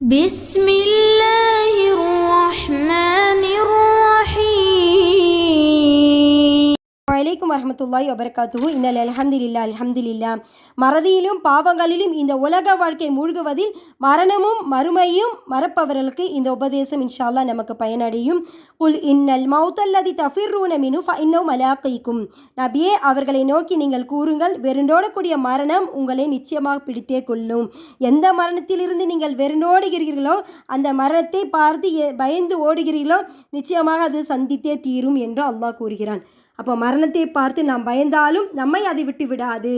Bismillah. வலைக்கும் வரமத்துல்லாய் வபரகாத்துஹு. இன்னல் அல்ஹம்துலில்லா அல்ஹம்துலில்லா மறதியிலும் பாவங்களிலும் இந்த உலக வாழ்க்கை மூழ்குவதில் மரணமும் மறுமையும் மறப்பவர்களுக்கு இந்த உபதேசம் இன்ஷால்லா நமக்கு பயனடையும். உல் இன்னல் மௌத்தல்லதி தஃபிர்ரூன மினு இன்னும் மலாக்கைக்கும் நபியே அவர்களை நோக்கி நீங்கள் கூறுங்கள் வெறுண்டோடக்கூடிய மரணம் உங்களை நிச்சயமாக பிடித்தே கொள்ளும். எந்த மரணத்திலிருந்து நீங்கள் வெறுண்டோடுகிறீர்களோ அந்த மரணத்தை பார்த்து பயந்து ஓடுகிறீர்களோ நிச்சயமாக அது சந்தித்தே தீரும் என்று அல்லாஹ் கூறுகிறான். அப்போ மரணத்தை பார்த்து நாம் பயந்தாலும் நம்மை அதை விட்டு விடாது.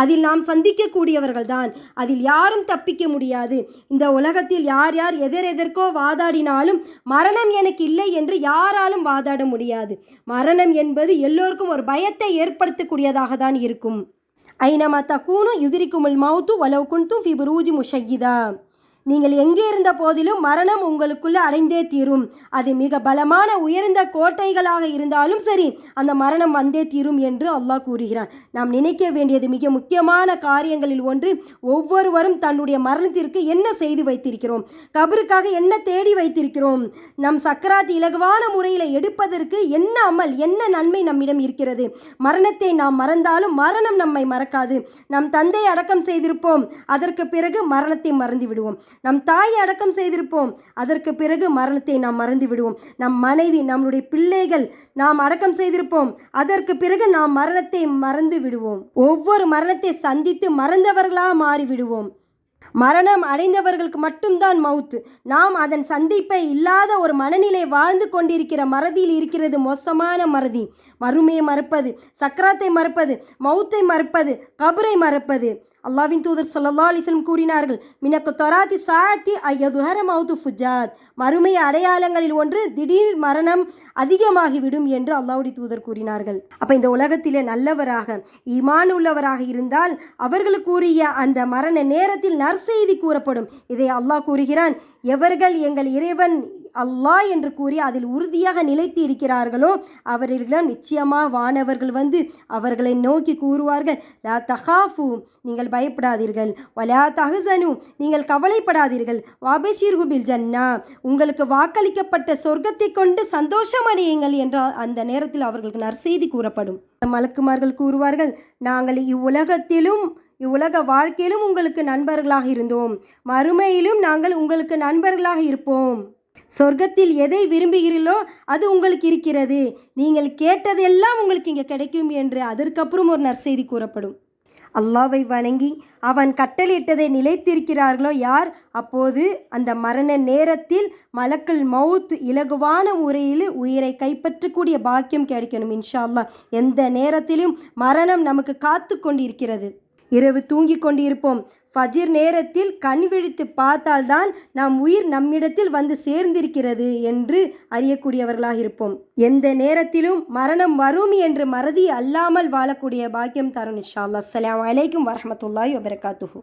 அதில் நாம் சந்திக்கக்கூடியவர்கள் தான் அதில் யாரும் தப்பிக்க முடியாது. இந்த உலகத்தில் யார் யார் எதர் எதற்கோ வாதாடினாலும் மரணம் எனக்கு இல்லை என்று யாராலும் வாதாட முடியாது. மரணம் என்பது எல்லோருக்கும் ஒரு பயத்தை ஏற்படுத்தக்கூடியதாக தான் இருக்கும். ஐனமா தக்கூனும் யுதிரிக்குமுல் மவுத்து வலவு குன்தும் ஃபிபுரூஜி முஷையிதா. நீங்கள் எங்கே இருந்த போதிலும் மரணம் உங்களுக்குள்ளே அடைந்தே தீரும். அது மிக பலமான உயர்ந்த கோட்டைகளாக இருந்தாலும் சரி அந்த மரணம் வந்தே தீரும் என்று அல்லாஹ் கூறுகிறான். நாம் நினைக்க வேண்டியது மிக முக்கியமான காரியங்களில் ஒன்று ஒவ்வொருவரும் தன்னுடைய மரணத்திற்கு என்ன செய்து வைத்திருக்கிறோம்? கபருக்காக என்ன தேடி வைத்திருக்கிறோம்? நம் சக்கராத் இலகுவான முறையில் எடுப்பதற்கு என்ன அமல் என்ன நன்மை நம்மிடம் இருக்கிறது? மரணத்தை நாம் மறந்தாலும் மரணம் நம்மை மறக்காது. நம் தந்தை அடக்கம் செய்திருப்போம். அதற்கு பிறகு மரணத்தை மறந்து விடுவோம். நம் தாயை அடக்கம் செய்திருப்போம். அதற்கு பிறகு மரணத்தை நாம் மறந்து விடுவோம். நம் மனைவி நம்முடைய பிள்ளைகள் நாம் அடக்கம் செய்திருப்போம். அதற்கு பிறகு நாம் மரணத்தை மறந்து விடுவோம். ஒவ்வொரு மரணத்தை சந்தித்து மறந்தவர்களாக மாறிவிடுவோம். மரணம் அடைந்தவர்களுக்கு மட்டும்தான் மவுத்து. நாம் அதன் சந்திப்பை இல்லாத ஒரு மனநிலை வாழ்ந்து கொண்டிருக்கிற மறதியில் இருக்கிறது மோசமான மறதி. மறுமையை மறுப்பது சக்கராத்தை மறுப்பது மவுத்தை மறுப்பது கபரை மறுப்பது. அல்லாவின் தூதர் சொல்லல்லா அலிஸ்லம் கூறினார்கள் மினக்கு தொராத்தி சாத்தி ஐயதுஹர மவுத்து ஃபுஜாத். மறுமை அடையாளங்களில் ஒன்று திடீர் மரணம் அதிகமாகிவிடும் என்று அல்லாவுடைய தூதர் கூறினார்கள். அப்போ இந்த உலகத்திலே நல்லவராக ஈமான் உள்ளவராக இருந்தால் அவர்களுக்குரிய அந்த மரண நேரத்தில் நற்செய்தி கூறப்படும். இதை அல்லாஹ் கூறுகிறான் எவர்கள் எங்கள் இறைவன் அல்லாஹ் என்று கூறி அதில் உறுதியாக நிலைத்து இருக்கிறார்களோ அவர்களிடம் நிச்சயமாக வானவர்கள் வந்து அவர்களை நோக்கி கூறுவார்கள். லா தஹாஃபு நீங்கள் பயப்படாதீர்கள். வலா தஹசனு நீங்கள் கவலைப்படாதீர்கள். வாபஷீர்ஹு குபில் ஜன்னா உங்களுக்கு வாக்களிக்கப்பட்ட சொர்க்கத்தை கொண்டு சந்தோஷம் அடையுங்கள் என்றால் அந்த நேரத்தில் அவர்களுக்கு நற்செய்தி கூறப்படும். மலக்குமார்கள் கூறுவார்கள் நாங்கள் இவ்வுலகத்திலும் இவ்வுலக வாழ்க்கையிலும் உங்களுக்கு நண்பர்களாக இருந்தோம். மறுமையிலும் நாங்கள் உங்களுக்கு நண்பர்களாக இருப்போம். சொர்க்கத்தில் எதை விரும்புகிறீர்களோ அது உங்களுக்கு இருக்கிறது. நீங்கள் கேட்டதெல்லாம் உங்களுக்கு இங்கே கிடைக்கும் என்று அதற்கப்புறம் ஒரு நற்செய்தி கூறப்படும். அல்லாவை வணங்கி அவன் கட்டளையிட்டதை நிலைத்திருக்கிறார்களோ யார்? அப்போது அந்த மரண நேரத்தில் மலக்கள் மவுத் இலகுவான முறையில் உயிரை கைப்பற்றக்கூடிய பாக்கியம் கிடைக்கணும் இன்ஷா அல்லாஹ். எந்த நேரத்திலும் மரணம் நமக்கு காத்து கொண்டிருக்கிறது இரவு தூங்கிக் கொண்டிருப்போம். ஃபஜிர் நேரத்தில் கண் விழித்து பார்த்தால்தான் நம் உயிர் நம்மிடத்தில் வந்து சேர்ந்திருக்கிறது என்று அறியக்கூடியவர்களாக இருப்போம். எந்த நேரத்திலும் மரணம் வரும் என்று மறதி அல்லாமல் வாழக்கூடிய பாக்கியம் தரும் இன்ஷா அல்லா அஸ்ஸலாமு வலைக்கம் வரமத்துல்லாய் வபரகாத்துஹூ.